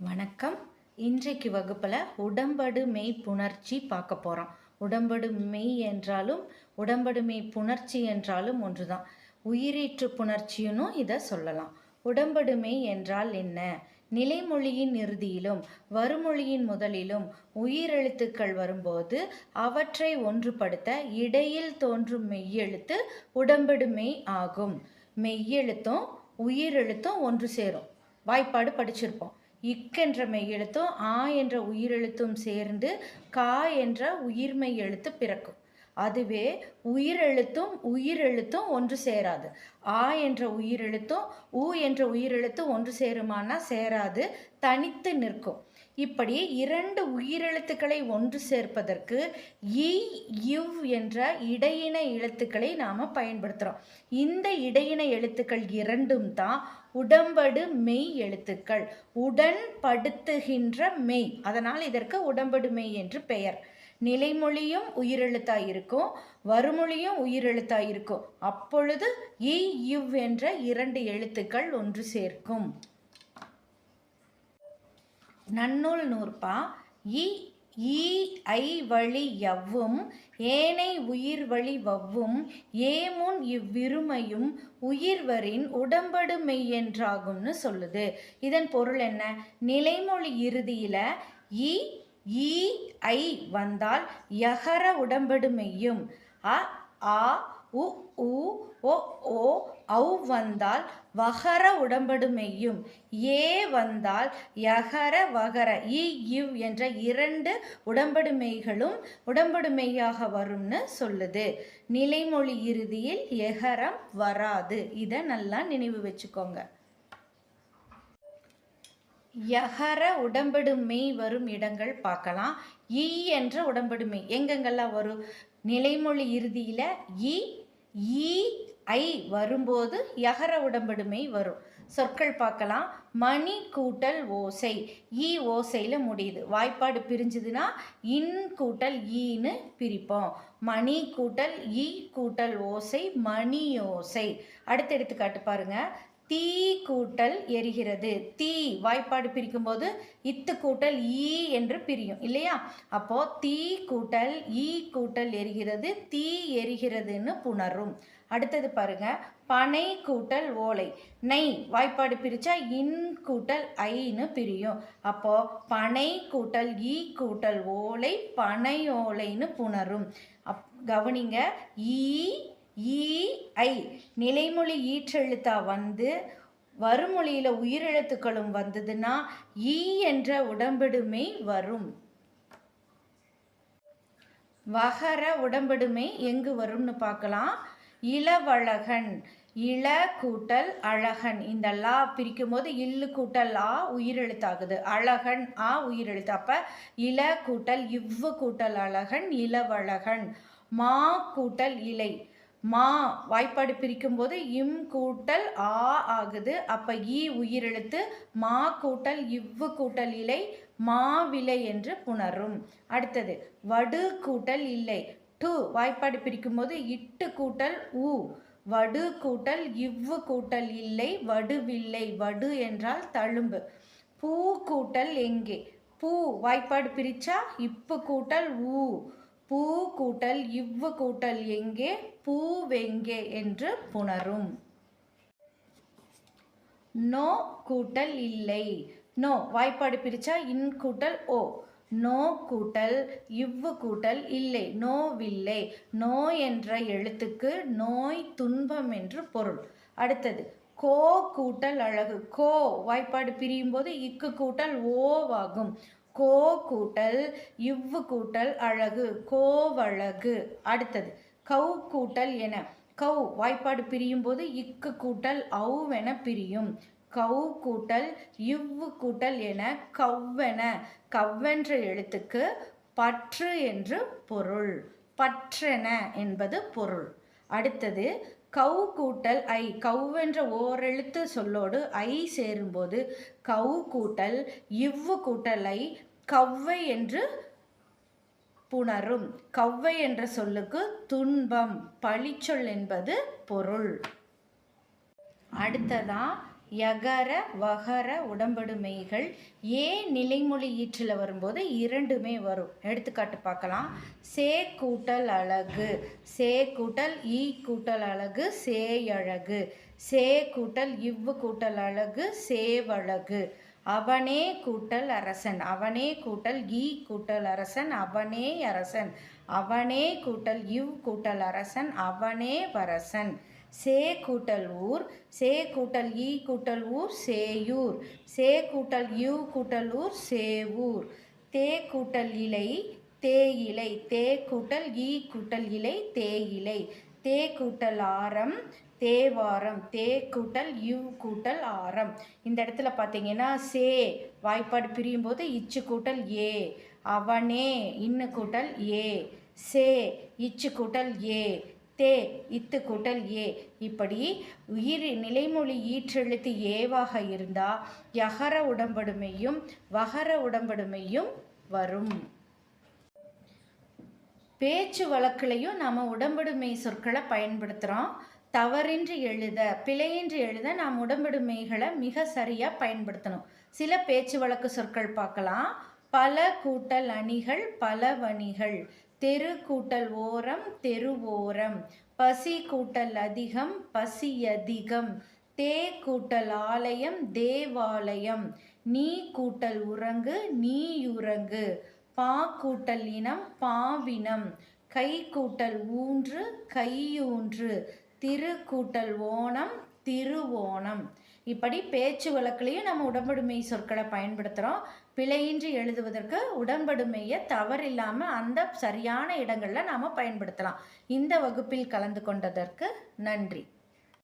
வணக்கம். இன்றைக்கு வகுப்பில் உடம்படு மெய் புணர்ச்சி பார்க்க போகிறோம் உடம்படு மெய் என்றாலும் உடம்படு மெய் புணர்ச்சி என்றாலும் ஒன்று தான் உயிரீற்று புணர்ச்சின்னும் இதை சொல்லலாம். உடம்படு மெய் என்றால் என்ன? நிலைமொழியின் இறுதியிலும் வருமொழியின் முதலிலும் உயிரெழுத்துக்கள் வரும்போது அவற்றை ஒன்றுபடுத்த இடையில் தோன்றும் மெய்யெழுத்து உடம்படு மெய் ஆகும். மெய்யெழுத்தும் உயிரெழுத்தும் ஒன்று சேரும். வாய்ப்பாடு படிச்சிருப்போம். இக் என்ற மெய்யெழுத்தும் ஆ என்ற உயிரெழுத்தும் சேர்ந்து கா என்ற உயிர்மெய் எழுத்து பிறக்கும். அதுவே உயிரெழுத்தும் உயிரெழுத்தும் ஒன்று சேராது. ஆ என்ற உயிரெழுத்தும் உ என்ற உயிரெழுத்தும் ஒன்று சேருமானா சேராது தனித்து நிற்கும். இப்படி இரண்டு உயிரெழுத்துக்களை ஒன்று சேர்ப்பதற்கு இ இவ் என்ற இடையின எழுத்துக்களை நாம் பயன்படுத்துகிறோம் இந்த இடையின எழுத்துக்கள் இரண்டும் தான் உடம்படு மெய் எழுத்துக்கள். உடன் படுத்துகின்ற மெய். அதனால் இதற்கு உடம்படு மெய் என்று பெயர். நிலைமொழியும் உயிரெழுத்தாய் இருக்கும். வருமொழியும் உயிரெழுத்தாய் இருக்கும். அப்பொழுது இ இவ் என்ற இரண்டு எழுத்துக்கள் ஒன்று சேர்க்கும். நன்னூல் நூற்பா. இ ஈ ஐ வழி எவ்வும் ஏனை உயிர் வழி வவ்வும் ஏமுன் இவ்விருமையும் உயிர்வரின் உடம்படு மெய்யென்றாகும்னு சொல்லுது. இதன் பொருள் என்ன? நிலைமொழி இறுதியில் ஈ ஈ ஐ வந்தால் யகர உடம்படு மெய்யும் அ ஆ உ உ ஓ ஓ அவ் வந்தால் வகர உடம்படு மெய்யும் ஏ வந்தால் யகர வகர இ இவ் என்ற இரண்டு உடம்படுமைகளும் உடம்படுமையாக வரும்னு சொல்லுது. நிலைமொழி இறுதியில் எகரம் வராது. இதை நல்லா நினைவு வச்சுக்கோங்க. யகர உடம்படு மெய் வரும் இடங்கள் பார்க்கலாம். ஈ என்ற உடம்படுமை எங்கெங்கெல்லாம் வரும்? நிலைமொழி இறுதியில் இ ஈ ஐ வரும்போது யகர உடம்படுமை வரும். சொற்கள் பார்க்கலாம். மணி கூட்டல் ஓசை. ஈ ஓசையில் முடியுது. வாய்ப்பாடு பிரிஞ்சுதுன்னா இன் கூட்டல் ஈன்னு பிரிப்போம். மணி கூட்டல் ஈ கூட்டல் ஓசை. மணி ஓசை. அடுத்த எடுத்துக்காட்டு பாருங்கள் தீ கூட்டல் எரிகிறது. தீ வாய்ப்பாடு பிரிக்கும்போது இத்து கூட்டல் ஈ என்று பிரியும் இல்லையா? அப்போ தீ கூட்டல் ஈ கூட்டல் எரிகிறது தீ எரிகிறதுன்னு புணரும். அடுத்தது பாருங்க பனை கூட்டல் ஓலை. நெய் வாய்ப்பாடு பிரிச்சா இன் கூட்டல் ஐன்னு பிரியும். அப்போ பனை கூட்டல் ஈ கூட்டல் ஓலை பனை ஓலைன்னு புணரும். அப் கவனிங்க ஈ ஈ ஐ நிலைமொழி ஈற்றெழுத்தா வந்து வருமொழியில் உயிரெழுத்துக்களும் வந்ததுன்னா ஈ என்ற உடம்பெடுமை வரும். வகர உடம்பெடுமை எங்கு வரும்னு பார்க்கலாம். இளவழகன் இள கூட்டல் அழகன். இந்த லா பிரிக்கும் போது இல்லு கூட்டல் ஆ உயிரெழுத்தாகுது. அழகன் ஆ உயிரெழுத்து. அப்போ இள கூட்டல் இவ்வு கூட்டல் அழகன் இளவழகன். மா கூட்டல் இலை. மா வாய்ப்பாடு பிரிக்கும்போது இம் கூட்டல் ஆ ஆகுது. அப்போ ஈ உயிரெழுத்து மா கூட்டல் இவ்வு கூட்டல் இலை மாவிலை என்று புணரும். அடுத்தது வடு கூட்டல் இல்லை டு வாய்ப்பாடு பிரிக்கும்போது இட்டு கூட்டல் ஊ வடு கூட்டல் இவ்வு கூட்டல் இல்லை வடுவில்லை வடு என்றால் தழும்பு. பூ கூட்டல் எங்கே? பூ வாய்ப்பாடு பிரிச்சா இப்பு கூட்டல் ஊ பூ கூட்டல் இவ்வு கூட்டல் எங்கே? பூவெங்கே? என்று புணரும். நோ கூட்டல் இல்லை. நோ வாய்ப்பாடு பிரிச்சா இன் கூட்டல் ஓ. நோ கூட்டல் இவ்வு கூட்டல் இல்லை. நோவில்லை. நோ என்ற எழுத்துக்கு நோய் துன்பம் என்று பொருள். அடுத்தது கோ கூட்டல் அழகு. கோ வாய்ப்பாடு பிரியும் போது இக்கு கூட்டல் ஓவாகும். கோ கூட்டல் இவ்வு கூட்டல் அழகு கோவழகு. அடுத்தது கௌ கூட்டல் என. கௌ வாய்ப்பாடு பிரியும் போது இக்கு கூட்டல் அவ்வென பிரியும். கௌ கூட்டல் இவ்வு கூட்டல் என கவ்வென. கவ்வென்ற எழுத்துக்கு பற்று என்று பொருள். பற்றென என்பது பொருள். அடுத்தது கௌ கூட்டல் ஐ கவ்வென்ற ஓரெழுத்து சொல்லோடு ஐ சேரும்போது கவு கூட்டல் இவ்வு கூட்டல் ஐ கவ்வை என்று புணரும். கவ்வை என்ற சொல்லுக்கு துன்பம் பழிச்சொல் என்பது பொருள். அடுத்ததான் யகர வகர உடம்படுமைகள் ஏ நிலைமொழி ஈற்றில் வரும்போது இரண்டுமே வரும். எடுத்துக்காட்டு பார்க்கலாம். சே கூட்டல் அழகு. சே கூட்டல் ஈ கூட்டல் அழகு சேயழகு சே கூட்டல் இவ்வு கூட்டல் அழகு சேவழகு அவனே கூட்டல் அரசன். அவனே கூட்டல் ஈ கூட்டல் அரசன். அவனே அரசன். அவனே கூட்டல் இவ் கூட்டல் அரசன். அவனே வரசன். சே கூட்டல் ஊர் சே கூட்டல் ஈ கூட்டல் ஊர் சேயூர். சே கூட்டல் யூ கூட்டல் ஊர் சேவூர். தே கூட்டல் இலை தேயிலை. தே கூட்டல் ஈ கூட்டல் இலை தேயிலை. தே கூட்டல் ஆரம் தேவாரம். தே கூட்டல் யூ கூட்டல் ஆரம். இந்த இடத்துல பார்த்தீங்கன்னா சே வாய்ப்பாடு பிரியும் போது இச்சு கூட்டல் ஏ அவனே இன்னு கூட்டல் ஏ. சே இச்சு கூட்டல் ஏ. தே இத்து கூட்டல் ஏ. இப்படி உயிர் நிலைமொழி ஈற்றெழுத்து ஏவாக இருந்தால் யகர உடம்படுமையும் வகர உடம்படுமையும் வரும். பேச்சு வழக்குலையும் நாம் உடம்படுமை சொற்களை பயன்படுத்துகிறோம் தவறின்றி எழுத பிழையின்றி எழுத நாம் உடம்படுமைகளை மிக சரியாக பயன்படுத்தணும். சில பேச்சு வழக்கு சொற்கள் பார்க்கலாம். பல கூட்டல் அணிகள் பல வணிகள். தெரு கூட்டல் ஓரம் தெருவோரம். பசி கூட்டல் அதிகம் பசி அதிகம். தே கூட்டல் ஆலயம் தேவாலயம் நீ கூட்டல் உறங்கு நீயுறங்கு பா கூட்டல் இனம் பாவினம் கை கூட்டல் ஊன்று கையூன்று திரு கூட்டல் ஓணம் திருவோணம் இப்படி பேச்சு வழக்குலேயும் நம்ம உடம்படுமை சொற்களை பயன்படுத்துகிறோம் பிழையின்றி எழுதுவதற்கு உடம்படுமையை தவறில்லாமல் அந்த சரியான இடங்களில் நாம் பயன்படுத்தலாம். இந்த வகுப்பில் கலந்து கொண்டதற்கு நன்றி.